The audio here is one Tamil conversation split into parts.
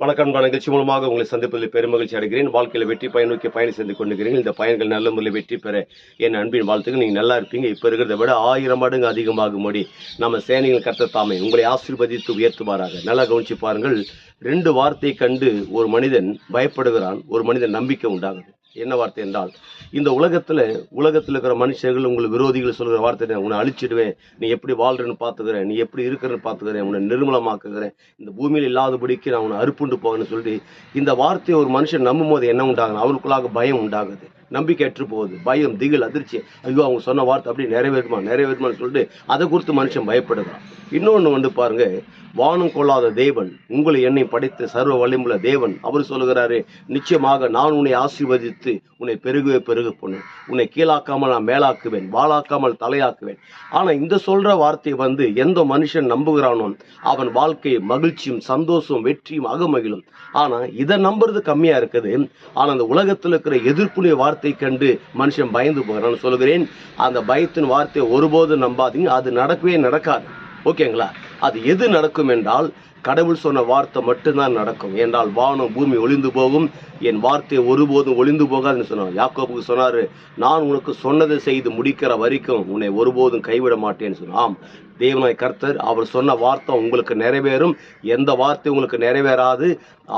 வணக்கம் நிகழ்ச்சி மூலமாக உங்களை சந்திப்பதில் பெருமகிழ்ச்சி அடைகிறேன். வாழ்க்கையில் வெற்றி பயன் நோக்கி பயணம் செய்து கொண்டிருக்கிறீர்கள். இந்த பயன்கள் நல்ல முறையில் வெற்றி பெற என் அன்பின் வாழ்த்துக்கு நீங்கள் நல்லா இருப்பீங்க. இப்போ இருக்கிறத விட ஆயிரம் மடங்கு அதிகமாகும்படி நம்ம சேனைகள் கர்த்தர் தாமே உங்களை ஆசீர்வதித்து உயர்த்துவாராக. நல்லா கவனிச்சு பாருங்கள். ரெண்டு வார்த்தை கண்டு ஒரு மனிதன் பயப்படுகிறான். ஒரு மனிதன் நம்பிக்கை உண்டாகுது. என்ன வார்த்தை என்றால் இந்த உலகத்தில் உலகத்தில் இருக்கிற மனுஷர்கள் உங்களுக்கு விரோதிகள் சொல்கிற வார்த்தை உன்னை அழிச்சிடுவேன். நீ எப்படி வாழ்றன்னு பார்த்துக்கிறேன். நீ எப்படி இருக்கிறன்னு பார்த்துக்கிறேன். உன்னை நிர்மலமாக்குகிறேன். இந்த பூமியில் இல்லாதபடிக்கு நான் உன்னை அறுப்புண்டு போகிறேன்னு சொல்லி இந்த வார்த்தையை ஒரு மனுஷன் நம்பும் போது என்ன உண்டாகுது? அவனுக்குள்ளாக பயம் உண்டாகுது. நம்பிக்கை அற்று போகுது பயம் திகில் அதிர்ச்சி. ஐயோ அவங்க சொன்ன வார்த்தை அப்படி நிறைவேறுமா நிறைவேறுமான்னு சொல்லிட்டு அதை குறித்து மனுஷன் பயப்படுகிறான். இன்னொன்று வந்து பாருங்க வானம் கொள்ளாத தேவன் உங்களை என்னை படைத்த சர்வ வலிமுள்ள தேவன். அவர் சொல்லுகிறாரு நிச்சயமாக நான் உன்னை ஆசீர்வதித்து உன்னை பெருகவே பெருக பொண்ணு. உன்னை கீழாக்காமல் நான் மேலாக்குவேன் வாழாக்காமல் தலையாக்குவேன். ஆனா இந்த சொல்ற வார்த்தை வந்து எந்த மனுஷன் நம்புகிறானோ அவன் வாழ்க்கை மகிழ்ச்சியும் சந்தோஷம் வெற்றியும் அகமகிழும். ஆனா இதை நம்புறது கம்மியா இருக்குது. ஆனால் அந்த உலகத்தில் இருக்கிற எதிர்ப்புடைய வார்த்தை கண்டு மனுஷன் பயந்து போகிறான்னு சொல்லுகிறேன். அந்த பயத்தின் வார்த்தையை ஒருபோதும் நம்பாதீங்க. அது நடக்கவே நடக்காது. ஓகேங்களா? அது எது நடக்கும் என்றால் கடவுள் சொன்ன வார்த்தை மட்டும்தான் நடக்கும். என்றால் வானம் பூமி ஒளிந்து போகும். என் வார்த்தை ஒருபோதும் ஒளிந்து போகாதுன்னு சொன்னார் யாக்கோபுக்கு சொன்னாரு நான் உனக்கு சொன்னதை செய்து முடிக்கிற வரைக்கும் உன்னை ஒருபோதும் கைவிட மாட்டேன்னு சொன்னான். தேவனாய் கர்த்தர் அவர் சொன்ன வார்த்தை உங்களுக்கு நிறைவேறும். எந்த வார்த்தை உங்களுக்கு நிறைவேறாது.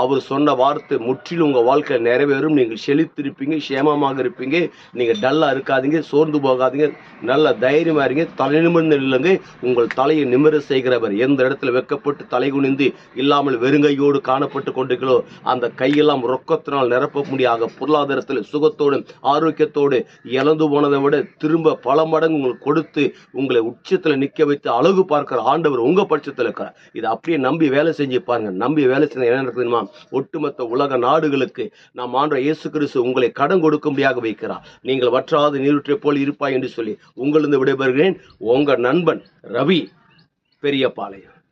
அவர் சொன்ன வார்த்தை முற்றிலும் உங்கள் வாழ்க்கையில் நிறைவேறும். நீங்கள் செழித்திருப்பீங்க சேமமாக இருப்பீங்க. நீங்கள் டல்லாக இருக்காதீங்க சோர்ந்து போகாதீங்க. நல்ல தைரியமாக இருங்க தலை நிமிர்ந்து நில்லுங்க. உங்கள் தலையை நிமிர செய்கிறவர் எந்த இடத்துல வெக்கப்பட்டு தலை குனிந்து இல்லாமல் வெறுங்கையோடு காணப்பட்டு கொண்டிருக்கிறோ அந்த கையெல்லாம் ரொக்கத்தினால் நிரப்ப முடியாத பொருளாதாரத்தில் சுகத்தோடு ஆரோக்கியத்தோடு இழந்து போனதை விட திரும்ப பல மடங்கு உங்களுக்கு கொடுத்து உங்களை உச்சத்தில் நிற்க வைத்து அழகு பார்க்கிற ஆண்டவர் உங்க பட்சத்தில் இருக்கிறார் இதை அப்படியே நம்பி வேலை செஞ்சு பாருங்க. நம்பி வேலை செஞ்ச என்ன நடக்குதுமா ஒட்டுமொத்த உலக நாடுகளுக்கு நாம் ஆண்ட இயேசு கிறிஸ்து உங்களை கடன் கொடுக்கும்படியாக வைக்கிறார். நீங்கள் வற்றாத நீருற்றை போல் இருப்பாய் என்று சொல்லி உங்களிருந்து விடைபெறுகிறேன். உங்க நண்பன் ரவி பெரியபாளையம்